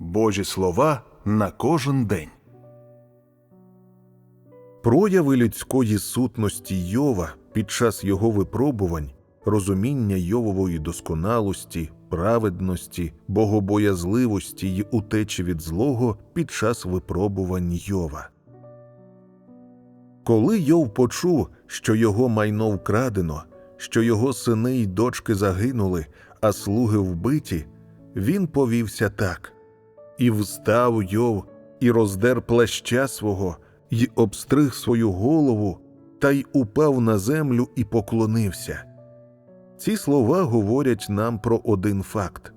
Божі слова на кожен день. Прояви людської сутності Йова під час його випробувань, розуміння Йовової досконалості, праведності, богобоязливості й утечі від злого під час випробувань Йова. Коли Йов почув, що його майно вкрадено, що його сини й дочки загинули, а слуги вбиті, він повівся так. І встав Йов, і роздер плаща свого, й обстриг свою голову, та й упав на землю і поклонився. Ці слова говорять нам про один факт.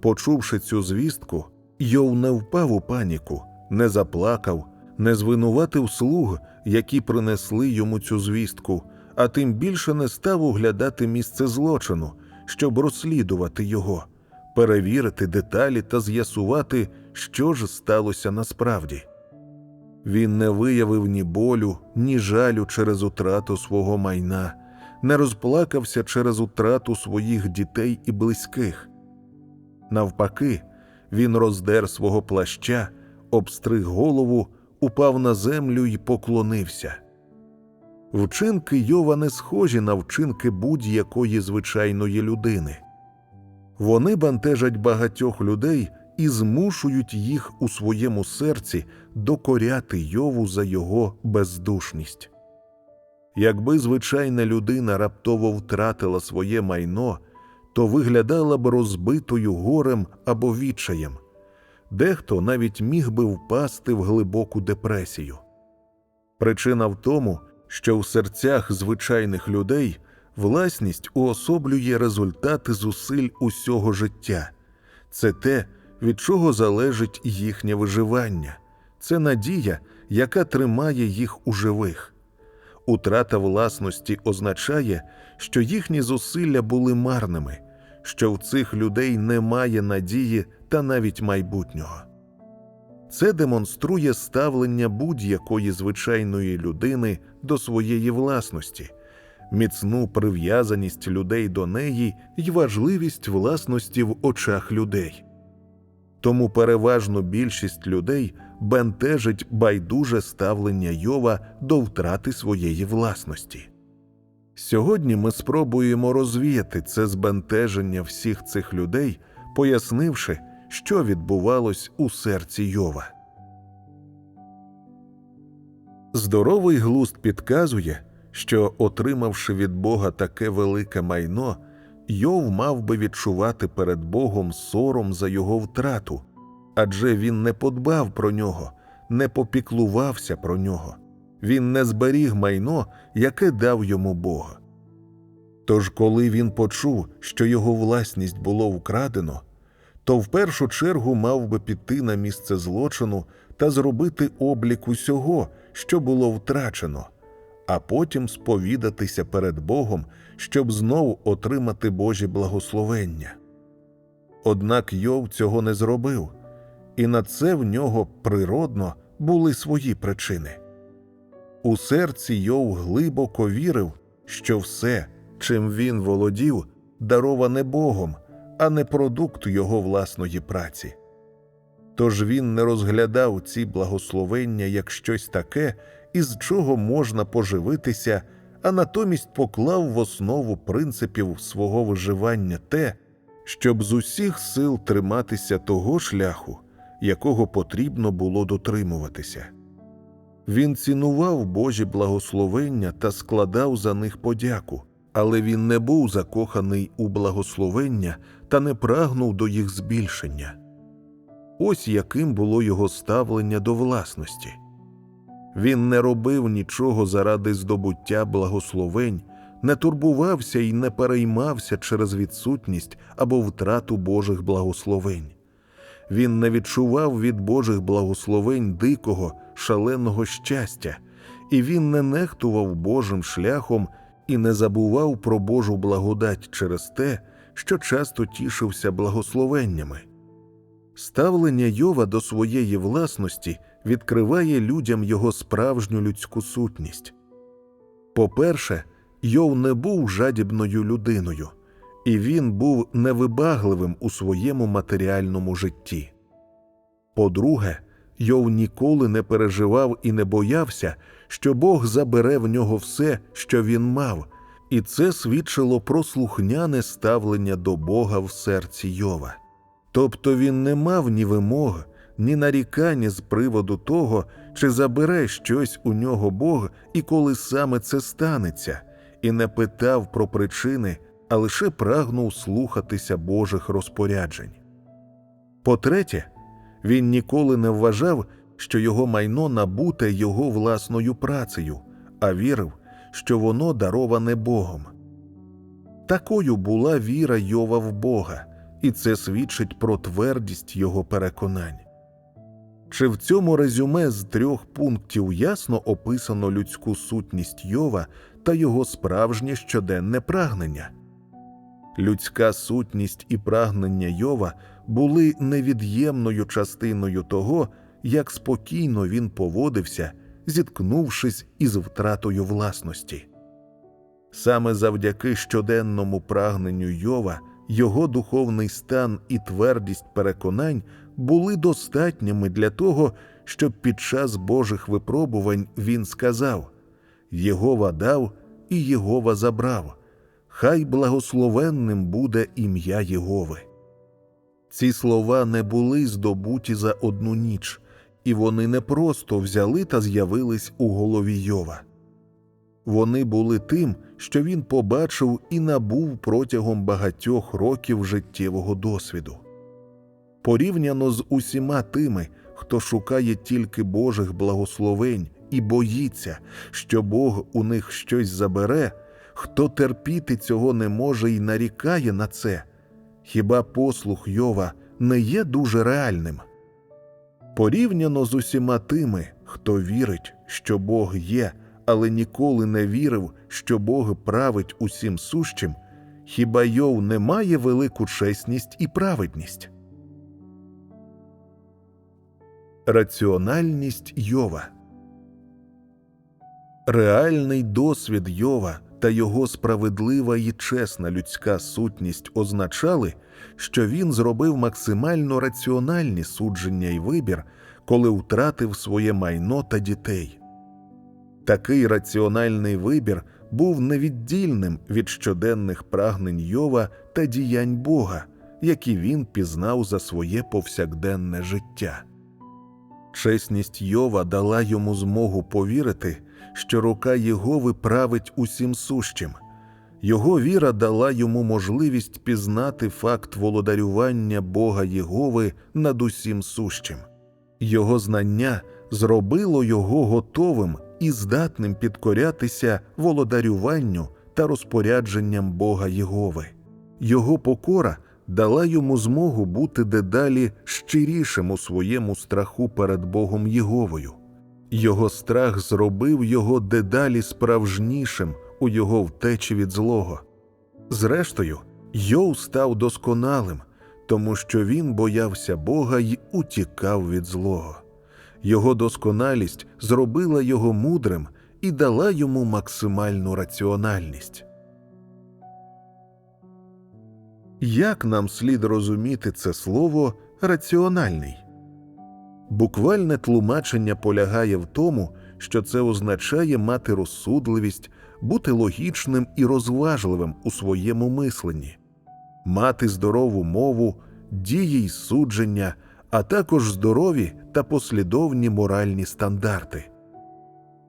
Почувши цю звістку, Йов не впав у паніку, не заплакав, не звинуватив слуг, які принесли йому цю звістку, а тим більше не став оглядати місце злочину, щоб розслідувати його, перевірити деталі та з'ясувати, що ж сталося насправді. Він не виявив ні болю, ні жалю через утрату свого майна, не розплакався через утрату своїх дітей і близьких. Навпаки, він роздер свого плаща, обстриг голову, упав на землю і поклонився. Вчинки Йова не схожі на вчинки будь-якої звичайної людини. Вони бентежать багатьох людей і змушують їх у своєму серці докоряти Йову за його бездушність. Якби звичайна людина раптово втратила своє майно, то виглядала б розбитою горем або відчаєм, дехто навіть міг би впасти в глибоку депресію. Причина в тому, що в серцях звичайних людей власність уособлює результати зусиль усього життя, це те, від чого залежить їхнє виживання, це надія, яка тримає їх у живих. Утрата власності означає, що їхні зусилля були марними, що в цих людей немає надії та навіть майбутнього. Це демонструє ставлення будь-якої звичайної людини до своєї власності, міцну прив'язаність людей до неї й важливість власності в очах людей. Тому переважно більшість людей бентежить байдуже ставлення Йова до втрати своєї власності. Сьогодні ми спробуємо розвіяти це збентеження всіх цих людей, пояснивши, що відбувалось у серці Йова. Здоровий глузд підказує, що, отримавши від Бога таке велике майно, Йов мав би відчувати перед Богом сором за його втрату, адже він не подбав про нього, не попіклувався про нього, він не зберіг майно, яке дав йому Бог. Тож, коли він почув, що його власність було вкрадено, то в першу чергу мав би піти на місце злочину та зробити облік усього, що було втрачено, а потім сповідатися перед Богом, щоб знову отримати Божі благословення. Однак Йов цього не зробив, і на це в нього природно були свої причини. У серці Йов глибоко вірив, що все, чим він володів, дароване Богом, а не продукт його власної праці. Тож він не розглядав ці благословення як щось таке, із чого можна поживитися, а натомість поклав в основу принципів свого виживання те, щоб з усіх сил триматися того шляху, якого потрібно було дотримуватися. Він цінував Божі благословення та складав за них подяку, але він не був закоханий у благословення та не прагнув до їх збільшення. Ось яким було його ставлення до власності. Він не робив нічого заради здобуття благословень, не турбувався і не переймався через відсутність або втрату Божих благословень. Він не відчував від Божих благословень дикого, шаленого щастя, і він не нехтував Божим шляхом і не забував про Божу благодать через те, що часто тішився благословеннями. Ставлення Йова до своєї власності відкриває людям його справжню людську сутність. По-перше, Йов не був жадібною людиною, і він був невибагливим у своєму матеріальному житті. По-друге, Йов ніколи не переживав і не боявся, що Бог забере в нього все, що він мав, і це свідчило про слухняне ставлення до Бога в серці Йова. Тобто він не мав ні вимог, ні нарікань з приводу того, чи забере щось у нього Бог і коли саме це станеться, і не питав про причини, а лише прагнув слухатися Божих розпоряджень. По-третє, він ніколи не вважав, що його майно набуте його власною працею, а вірив, що воно дароване Богом. Такою була віра Йова в Бога, і це свідчить про твердість його переконань. Чи в цьому резюме з трьох пунктів ясно описано людську сутність Йова та його справжнє щоденне прагнення? Людська сутність і прагнення Йова були невід'ємною частиною того, як спокійно він поводився, зіткнувшись із втратою власності. Саме завдяки щоденному прагненню Йова його духовний стан і твердість переконань були достатніми для того, щоб під час Божих випробувань він сказав Єгова дав і Єгова забрав, хай благословенним буде ім'я Єгови. Ці слова не були здобуті за одну ніч, і вони не просто взяли та з'явились у голові Йова. Вони були тим, що він побачив і набув протягом багатьох років життєвого досвіду. Порівняно з усіма тими, хто шукає тільки Божих благословень і боїться, що Бог у них щось забере, хто терпіти цього не може і нарікає на це, хіба послух Йова не є дуже реальним? Порівняно з усіма тими, хто вірить, що Бог є, але ніколи не вірив, що Бог править усім сущим, хіба Йов не має велику чесність і праведність? Раціональність Йова Реальний досвід Йова та його справедлива і чесна людська сутність означали, що він зробив максимально раціональні судження і вибір, коли втратив своє майно та дітей. Такий раціональний вибір був невіддільним від щоденних прагнень Йова та діянь Бога, які він пізнав за своє повсякденне життя. Чесність Йова дала йому змогу повірити, що рука Єгови править усім сущим. Його віра дала йому можливість пізнати факт володарювання Бога Єгови над усім сущим. Його знання зробило його готовим і здатним підкорятися володарюванню та розпорядженням Бога Єгови. Його покора дала йому змогу бути дедалі щирішим у своєму страху перед Богом Єговою. Його страх зробив його дедалі справжнішим у його втечі від злого. Зрештою, Йов став досконалим, тому що він боявся Бога й утікав від злого. Його досконалість зробила його мудрим і дала йому максимальну раціональність. Як нам слід розуміти це слово раціональний? Буквальне тлумачення полягає в тому, що це означає мати розсудливість, бути логічним і розважливим у своєму мисленні, мати здорову мову, дії й судження, а також здорові та послідовні моральні стандарти.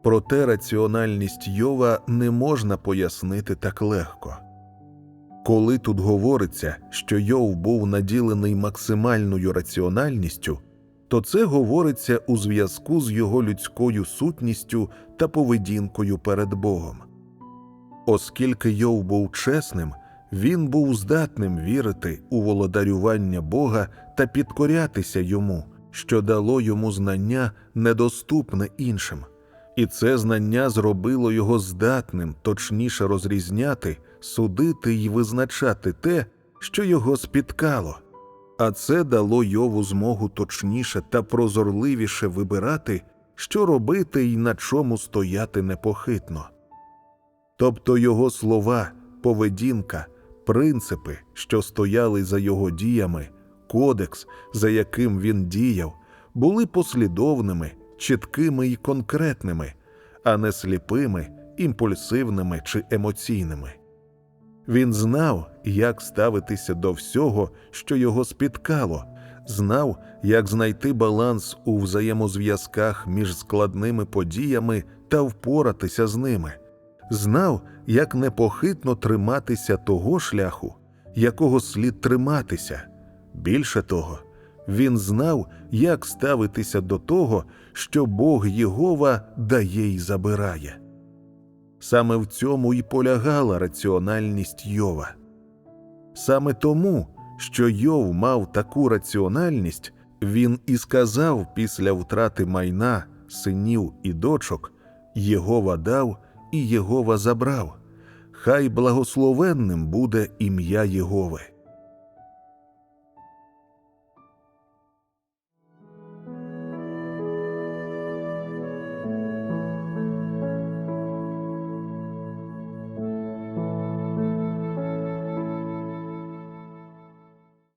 Проте раціональність Йова не можна пояснити так легко. Коли тут говориться, що Йов був наділений максимальною раціональністю, то це говориться у зв'язку з його людською сутністю та поведінкою перед Богом. Оскільки Йов був чесним, він був здатним вірити у володарювання Бога та підкорятися йому, що дало йому знання недоступне іншим, і це знання зробило його здатним точніше розрізняти, судити й визначати те, що його спіткало а це дало Йову змогу точніше та прозорливіше вибирати, що робити і на чому стояти непохитно. Тобто його слова, поведінка, принципи, що стояли за його діями, кодекс, за яким він діяв, були послідовними, чіткими і конкретними, а не сліпими, імпульсивними чи емоційними. Він знав, як ставитися до всього, що його спіткало, знав, як знайти баланс у взаємозв'язках між складними подіями та впоратися з ними, знав, як непохитно триматися того шляху, якого слід триматися. Більше того, він знав, як ставитися до того, що Бог Єгова дає й забирає. Саме в цьому і полягала раціональність Йова. Саме тому, що Йов мав таку раціональність, він і сказав після втрати майна, синів і дочок Єгова дав і Єгова забрав. Хай благословенним буде ім'я Єгови.